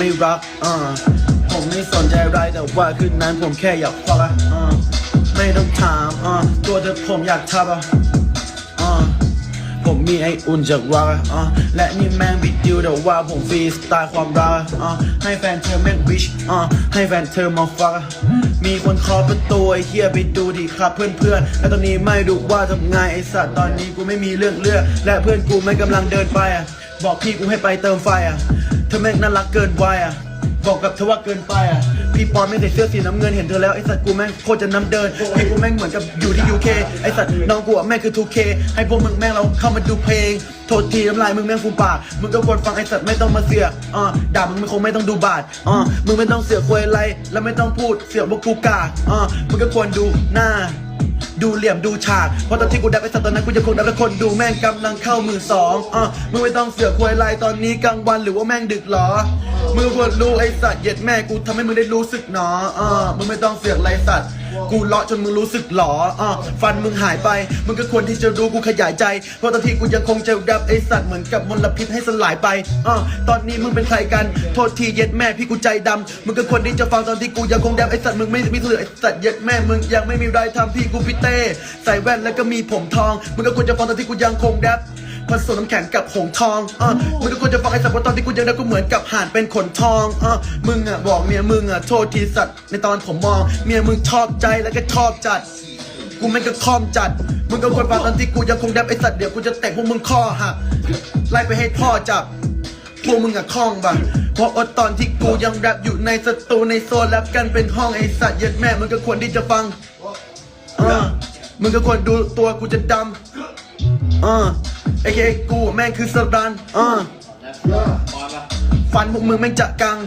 ไม่รักอ่าผมไม่สนใจไรแต่ว่าคืนนั้นผมแค่อยากฟักอ่าไม่ต้องถามอ่าตัวเธอผมอยากทับอะอ่าผมมีไออุ่นจากรักอ่าและนี่แม่งบิดดิวแต่ว่าผมฟรีสไตล์ความรักอ่าให้แฟนเธอแม่งวิชอ่าให้แฟนเธอมาฟักมีคนเคาะประตูไอเฮียไปดูดีครับเพื่อนๆและตอนนี้ไม่รู้ว่าทำไงไอสัตว์ตอนนี้กูไม่มีเรื่องเลือกและเพื่อนกูไม่กำลังเดินไปอะบอกพี่กูให้ไปเติมไฟอะ เธอแม่งน่ารักเกินวัยอะบอกกับเธอว่าเกินไปอะ พี่ปอนไม่ใส่เสื้อสีน้ำเงินเห็นเธอแล้วไอสัตว์กูแม่งโคตรจะน้ำเดินพี่กูแม่งเหมือนกับอยู่ที่ UK ไอสัตว์น้องกูอะแม่งคือ 2K ให้พวกมึงแม่งเราเข้ามาดูเพลง โทษทีน้ำลายมึงแม่งฟูมปาก มึงก็ควรฟังไอสัตว์ไม่ต้องมาเสียอ่าด่ามึงคงไม่ต้องดูบาทอ่ามึงไม่ต้องเสียควยอะไร แล้วไม่ต้องพูดเสียบอกกูกากอ่ามึงก็ควรดูหน้า ดูเหลี่ยมดูฉากเพราะตอนที่กูดับไอ้สัตว์ตอนนั้นกูจะคงดับและคนดูแม่งกำลังเข้ามือสองอะมึงไม่ต้องเสือกควยลายตอนนี้กลางวันหรือว่าแม่งดึกหรอมึงควรรู้ไอ้สัตว์เหย็ดแม่กูทำให้มึงได้รู้สึกหนออะมึงไม่ต้องเสือกไรสัตว์ กูเลาะจนมึงรู้สึกหลออะฟันมึงหายไป มึงก็ควรที่จะรู้กูขยายใจ เพราะตอนที่กูยังคงจะดับไอ้สัตว์เหมือนกับมลพิษให้สลายไปอะตอนนี้มึงเป็นใครกัน โทษทีเย็ดแม่พี่กูใจดำมึงก็ควรที่จะฟังตอนที่กูยังคงดับไอ้สัตว์มึงไม่มีเสือไอ้สัตว์เย็ดแม่มึงยังไม่มีไรทำพี่กูพิเต้ใส่แว่นแล้วก็มีผมทอง มึงก็ควรจะฟังตอนที่กูยังคงแดบ ผสมน้ำแข็งกับหงทองอะมึงก็ควรจะฟังไอ้สัตว์เพราตอนที่กูยังแดบกูเหมือนกับห่านเป็นขนทองอะมึงอะบอกเมียมึงอะโทษทีสัตว์ในตอนผมมอง เมียมึงชอบใจแล้วก็ชอบจัด กูแม่งก็คอมจัด มึงก็ควรฟังตอนที่กูยังคงแดบไอ้สัตว์เดี๋ยวกูจะเตะพวกมึงข้อหักไล่ไปให้พ่อจับพวกมึงอะคล่องบ่ะเพราะว่าตอนที่กูยังแรปอยู่ในสตูในโซนแรปกันเป็นห้องไอสัตว์เย็ดแม่มึงก็ควรที่จะฟังเออมึงก็ควรดูตัวกูจะดำเออ ไอเคกูแม่งคือสรันเออฟันพวกมึงแม่งจะกัง